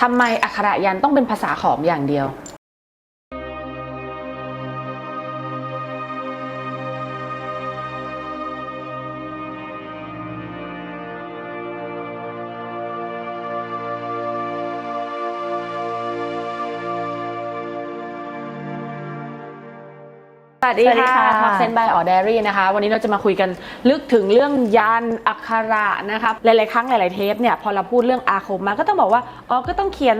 ทำไมอักขระยันต้องเป็นภาษาขอมอย่างเดียว วัสดีสวัสดีค่ะค่ะท็อกเซนบายออเดอรี่นะคะ วันนี้เราจะมาคุยกันลึกถึงเรื่องยันอักขระนะครับหลาย ๆ ครั้งหลาย ๆ เทปเนี่ยพอเราพูดเรื่องอาคมมาก็ต้องบอกว่าอ๋อก็ต้องเขียน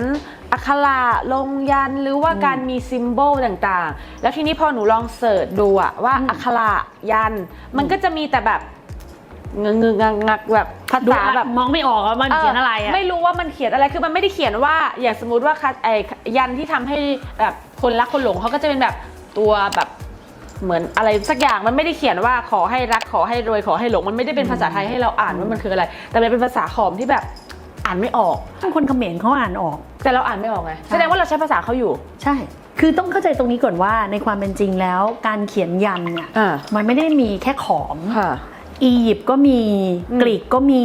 อักขระลงยันหรือว่าการมีซิมโบลต่าง ๆ แล้วทีนี้พอหนูลองเสิร์ชดูอะว่าอักขระยัน มันก็จะมีแต่แบบเงงงงักงักแบบภาดูษาแบบมองไม่ออกว่ามันเขียนอะไรอะไม่รู้ว่ามันเขียนอะไรคือมันไม่ได้เขียนว่าอย่างสมมติว่าคัดไอ้ยันที่ทำให้แบบคนรักคนหลงเขาก็จะเป็นแบบตัวแบบ เหมือนอะไรสักอย่างมันไม่ได้เขียนว่าขอให้รักขอให้รวยขอให้หลงมันไม่ได้เป็นภาษาไทยให้เราอ่านว่ามันคืออะไร แต่มันเป็นภาษาขอมที่แบบอ่านไม่ออก คนเขมรเขาอ่านออก แต่เราอ่านไม่ออกไงใช่แสดงว่าเราใช้ภาษาเขาอยู่ ใช่ คือต้องเข้าใจตรงนี้ก่อนว่าในความเป็นจริงแล้ว การเขียนยันเนี่ยอ่ามันไม่ได้มีแค่ขอมค่ะอียิปต์ก็มีอืมกรีกก็มี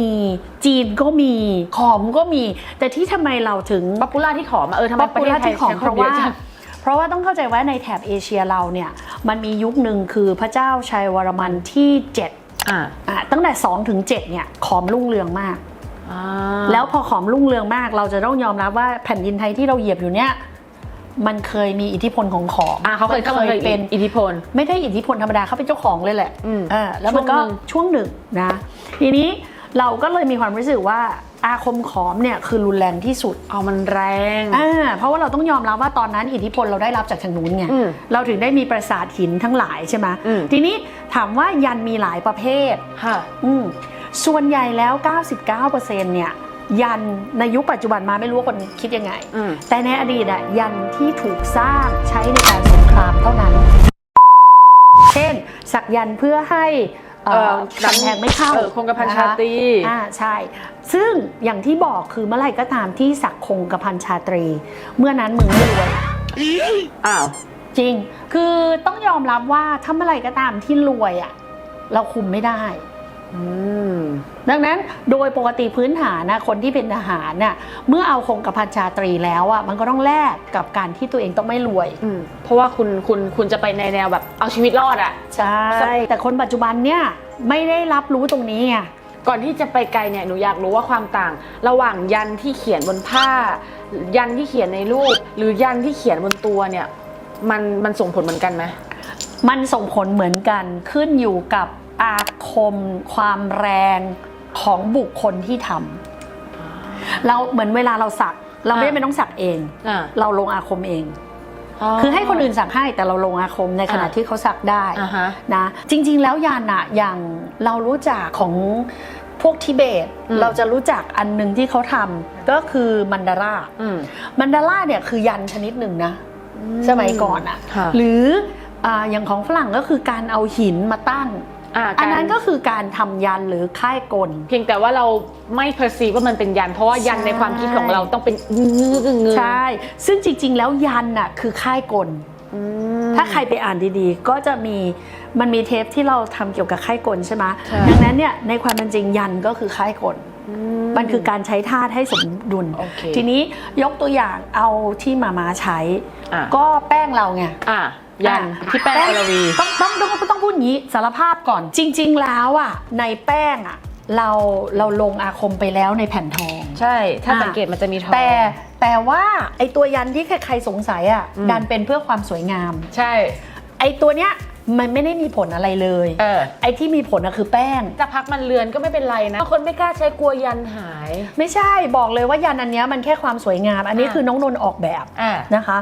จีนก็มีขอมก็มี แต่ที่ทำไมเราถึงป๊อปปูล่าที่ขอมาเออทำไมป๊อปประปูเทศล่าไทยที่ของใช้เพคนราะเยว่าอะจัง เพราะว่าต้องเข้าใจว่าในแถบเอเชียเราเนี่ยมันมียุคหนึ่งคือพระเจ้าชัยวรมันที่ 7 อ่าอะตั้งแต่2ถึง7เนี่ยขอมรุ่งเรืองมากอ่าแล้วพอขอมรุ่งเรืองมาก เราจะต้องยอมรับว่าแผ่นดินไทยที่เราเหยียบอยู่เนี่ยมันเคยมีอิทธิพลของขอมอ่าเขาเคยมันเคยเป็เป็นนอิทธิพล ไม่ได้อิทธิพลธรรมดาเขาเป็นเจ้าของเลยแหละอืมเออแล้วมันก็ช่ช่ววงงหหนึ่นึ่งงนะ ทีนี้เราก็เลยมีความรู้สึกว่า อาคมขอมเนี่ยคือรุนแรงที่สุดเอามันแรงอ่าเพราะว่าเราต้องยอมรับว่าตอนนั้นอิทธิพลเราได้รับจากทางนู้นไงอืมเราถึงได้มีปราสาทหินทั้งหลายใช่ไหมอืมทีนี้ถามว่ายันมีหลายประเภทค่ะอืมส่วนใหญ่แล้ว 99%เนี่ยยันในยุคปัจจุบันมาไม่รู้ว่าคนคิดยังไงอืมแต่ในอดีตอะยันที่ถูกสร้างใช้ในการสงครามเท่านั้น เช่น สักยันต์เพื่อให้ เอ่อเอ่อกำแพงไม่เข้าเออคงกระพันชาตรี นะคะอ่าใช่ ซึ่งอย่างที่บอกคือเมื่อไหร่ก็ตามที่สักคงกระพันชาตรี เมื่อนั้นมึงไม่รวย อ้าว จริง คือต้องยอมรับว่าถ้าเมื่อไหร่ก็ตามที่รวยอะเราคุมไม่ได้อืม ดังนั้นโดยปกติพื้นฐานนะคนที่เป็นทหารน่ะเมื่อเอาคงกระพันชาตรีแล้วอะมันก็ต้องแลกกับการที่ตัวเองต้องไม่รวยอืมเพราะว่าคุณคุณคุณจะไปในแนวแบบเอาชีวิตรอดอะใช่แต่คนปัจจุบันเนี่ยไม่ได้รับรู้ตรงนี้ไงก่อนที่จะไปไกลเนี่ยหนูอยากรู้ว่าความต่าง ระหว่างยันที่เขียนบนผ้า ยันที่เขียนในรูป หรือยันที่เขียนบนตัวเนี่ยมันมันส่งผลเหมือนกันไหมมันส่งผลเหมือนกันขึ้นอยู่กับ อาคม ความแรงของบุคคลที่ทำเราเหมือนเวลาเราสัก เราไม่ได้ไม่ต้องสักเองอ่าเราลงอาคมเอง คือให้คนอื่นสักให้แต่เราลงอาคมในขณะอ่าที่เขาสักได้อ่าฮะนะจริง ๆ แล้วยานอะอย่างเรารู้จักของพวกทิเบตอืมเราจะรู้จักอันหนึ่งที่เขาทำก็คือมันดาราอืมมันดาราเนี่ยคือยันชนิดหนึ่งนะสมัยก่อนอะค่ะหรืออ่าอย่างของฝรั่งก็คือการเอาหินมาตั้ง อ่าอันนั้นารก็คือการทำยันหรือค่ายกล เพียงแต่ว่าเราไม่เพอร์ซีว่ามันเป็นยัน เพราะว่ายันใช่ในความคิดของเราต้องเป็นงื้องื้อใช่ ซึ่งจริง ๆ แล้วยันน่ะคือค่ายกลอืมถ้าใครไปอ่านดีๆ ก็จะมีมันมีเทปที่เราทำเกี่ยวกับค่ายกลใช่ไหมใช่ดังนั้นเนี่ยในความเป็นจริงยันก็คือค่ายกลมันคือการใช้ธาตุให้สมดุลโอเคทีนี้ยกตัวอย่างเอาที่มามาใช้อะก็แป้งเราไงอะ ยันอะที่แป้งอรวี ต้องต้องต้องต้องพูดอย่างนี้สารภาพก่อน จริง ๆ แล้วอะในแป้งอะเราเราลงอาคมไปแล้วในแผ่นทอง ใช่ ถ้าอะสังเกตมันจะมีทองแต่แต่ว่าไอตัวยันที่ใครๆสงสัยอะอืมดันเป็นเพื่อความสวยงาม ใช่ ไอตัวเนี้ย มันไม่ได้มีผลอะไรเลยเออ ไอที่มีผลอะคือแป้ง จะพักมันเลือนก็ไม่เป็นไรนะบางคนไม่กล้าใช้กลัวยันหาย ไม่ใช่บอกเลยว่ายันอันเนี้ยมันแค่ความสวยงาม อันนี้อะคือน้องนนท์ออกแบบอ่านะคะ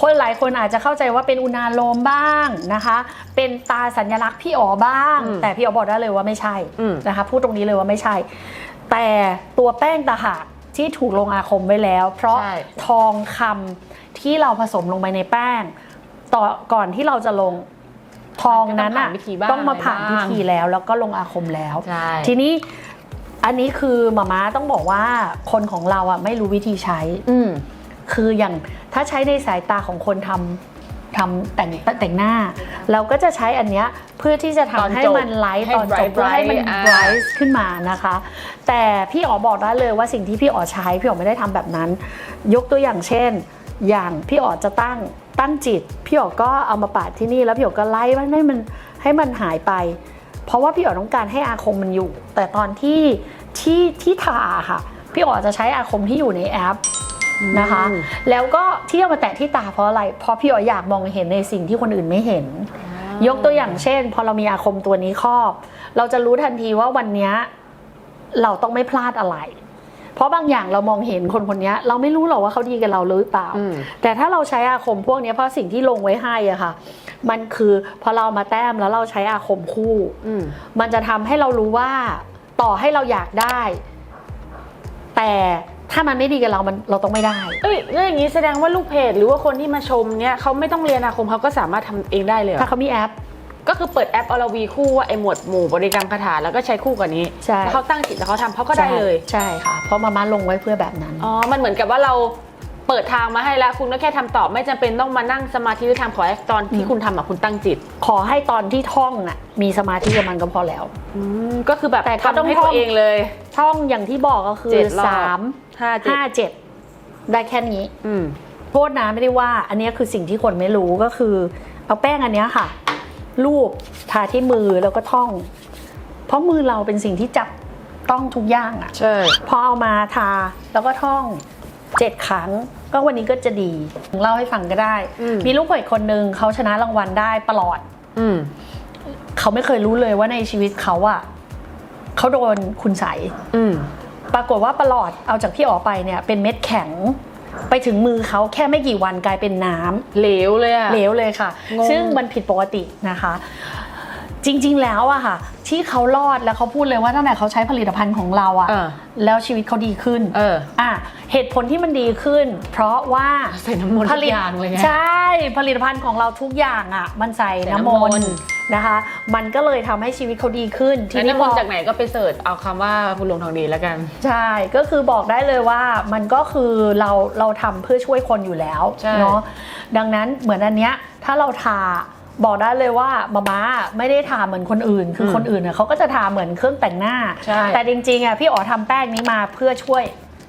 คนหลายคนอาจจะเข้าใจว่าเป็นอุณาโลมบ้างนะคะ เป็นตาสัญลักษณ์พี่อ๋อบ้าง อืมแต่พี่อ๋อบอกได้เลยว่าไม่ใช่อืม นะคะพูดตรงนี้เลยว่าไม่ใช่ แต่ตัวแป้งตาหากที่ถูกลงอาคมไว้แล้ว เพราะใช่ ทองคำที่เราผสมลงไปในแป้งต่อก่อนที่เราจะลง ทองนั้นก็ต้อะงผ่าวิธีบ้างต้องมาผ่านอะไรพิบ้างธีแล้ว แล้วก็ลงอาคมแล้วใช่ทีนี้อันนี้คือหมาม้าต้องบอกว่าคนของเราอะไม่รู้วิธีใช้ อืมคืออย่างถ้าใช้ในสายตาของคนทำทำแต่งแต่งหน้า เราก็จะใช้อันเนี้ยเพื่อที่จะทำตอนให้จบมันไลท์ให้ตอนจบ bright เพื่อให้มัน bright อ่า bright ขึ้นมานะคะ แต่พี่อ๋อบอกได้เลยว่าสิ่งที่พี่อ๋อใช้พี่อ๋อไม่ได้ทำแบบนั้น ยกตัวอย่างเช่น อย่างพี่อ๋อจะตั้ง ตั้งจิต พี่อ๋อก็เอามาปาดที่นี่แล้วพี่อ๋อก็ไล่มันให้มันให้มันหายไป เพราะว่าพี่อ๋อต้องการให้อาคมมันอยู่ แต่ตอนที่ที่ที่ทาค่ะ พี่อ๋อจะใช้อาคมที่อยู่ในแอปนะคะอืมแล้วก็ที่เอามาแตะที่ตาเพราะอะไร เพราะพี่อ๋ออยากมองเห็นในสิ่งที่คนอื่นไม่เห็น ยกตัวอย่างเช่น พอเรามีอาคมตัวนี้ครอบ เราจะรู้ทันทีว่าวันเนี้ยเราต้องไม่พลาดอะไร เพราะบางอย่างเรามองเห็นคนคนนี้เราไม่รู้หรอกว่าเขาดีกับเราหรือเปล่าอืมแต่ถ้าเราใช้อาคมพวกเนี้ยเพราะสิ่งที่ลงไว้ให้อะค่ะ มันคือพอเรามาแต้มแล้วเราใช้อาคมคู่อืมมันจะทำให้เรารู้ว่าต่อให้เราอยากได้ แต่ถ้ามันไม่ดีกับเรา มันเราต้องไม่ได้ เอ้ยแล้วอย่างนี้แสดงว่าลูกเพจหรือว่าคนที่มาชมเนี่ยเขาไม่ต้องเรียนอาคมเขาก็สามารถทำเองได้เลยเหรอถ้าเขามีแอป ก็คือเปิดแอปอลวีคู่ว่าไอหมวดหมู่บริกรรมคาถาแล้วก็ใช้คู่กับนี้ใช่ แล้วเขาตั้งจิตแล้วเขาทำเขาก็ได้เลย ใช่ค่ะ เพราะมาม่าลงไว้เพื่อแบบนั้น อ๋อ มันเหมือนกับว่าเราเปิดทางมาให้แล้วคุณก็แค่ทำตอบไม่จำเป็นต้องมานั่งสมาธิหรือทำขอให้ตอนที่คุณทำอะคุณตั้งจิต ขอให้ตอนที่ท่องน่ะมีสมาธิกับมันก็พอแล้วอืมก็คือแบบแต่ก็ทำต้องให้ท่ตัอวงเองเลย ท่องอย่างที่บอกก็คือเจ็ดรอบ สามห้าเจ็ดห้าเจ็ดได้แค่นี้ อืม โทษนะไม่ได้ว่า อันเนี้ยคือสิ่งที่คนไม่รู้ก็คือ เอาแป้งอันเนี้ยค่ะ รูปทาที่มือแล้วก็ท่อง เพราะมือเราเป็นสิ่งที่จับต้องทุกอย่างอะใช่ พอเอามาทาแล้วก็ท่องเจ็ดครั้ง ก็วันนี้ก็จะดีเล่าให้ฟังก็ได้ อืม มีลูกเขยคนหนึ่งเขาชนะรางวัลได้ตลอด อืม เขาไม่เคยรู้เลยว่าในชีวิตเขาอะเขาโดนคุณใสยอืม ปรากฏว่าประหลอดเอาจากพี่อ๋อไปเนี่ยเป็นเม็ดแข็ง ไปถึงมือเขาแค่ไม่กี่วันกลายเป็นน้ำเหลวเลยอะ เหลวเลยค่ะ งง ซึ่งมันผิดปกตินะคะ จริงๆแล้วอะค่ะ ที่เขารอดแล้วเขาพูดเลยว่าตั้งแต่เขาใช้ผลิตภัณฑ์ของเราอะเออ แล้วชีวิตเขาดีขึ้นเออ อะเหตุผลที่มันดีขึ้น เพราะว่าใส่น้ำมนต์ทุกอย่างเลยไง ใช่ผลิตภัณฑ์ของเราทุกอย่างอะมันใส่ใส่น้ำน้ำมมนนต์ต์ นะคะ มันก็เลยทำให้ชีวิตเขาดีขึ้นแล้วนี้น้ำมนพต์อจากไหนก็ไปเสิร์ชเอาคำว่าคุณหลวงทองดีแล้วกัน ใช่ ก็คือบอกได้เลยว่ามันก็คือเราเราทำเพื่อช่วยคนอยู่แล้วใช่เนาะดังนั้นเหมือนอันเนี้ยถ้าเราทาบอกได้เลยว่ามาม่าไม่ได้ทาเหมือนคนอื่น คือคนอื่นเน่ยเขาก็จะทาเหมือนเครื่องแต่งหน้าใช่แต่จริงๆอะพี่อ๋อทำแป้งนี้มาเพื่อช่วย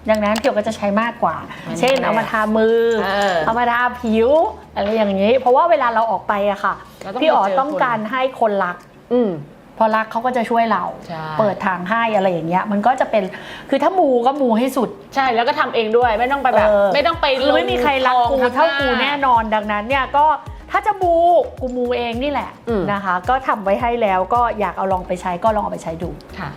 ดังนั้นพี่อ๋อก็จะใช้มากกว่ามันเช่นแปลกเอามาทามือเออเอามาทาผิวอะไรอย่างนี้ เพราะว่าเวลาเราออกไปอะค่ะเราต้องพี่อ๋อไปเจอต้องการให้คนรัก อืมพอรักเขาก็จะช่วยเราใช่เปิดทางให้อะไรอย่างเงี้ย มันก็จะเป็นคือถ้ามูก็มูให้สุด ใช่แล้วก็ทำเองด้วยไม่ต้องไปแบบเออไม่ต้องไปคือไม่มีใครรักกูลงเท่าข้งหกูแน่นอนดังนั้นเนี่ยก็ถ้าจะมูกูมูเองนี่แหละอืมนะคะ ก็ทำไว้ให้แล้วก็อยากเอาลองไปใช้ก็ลองเอาไปใช้ดูค่ะ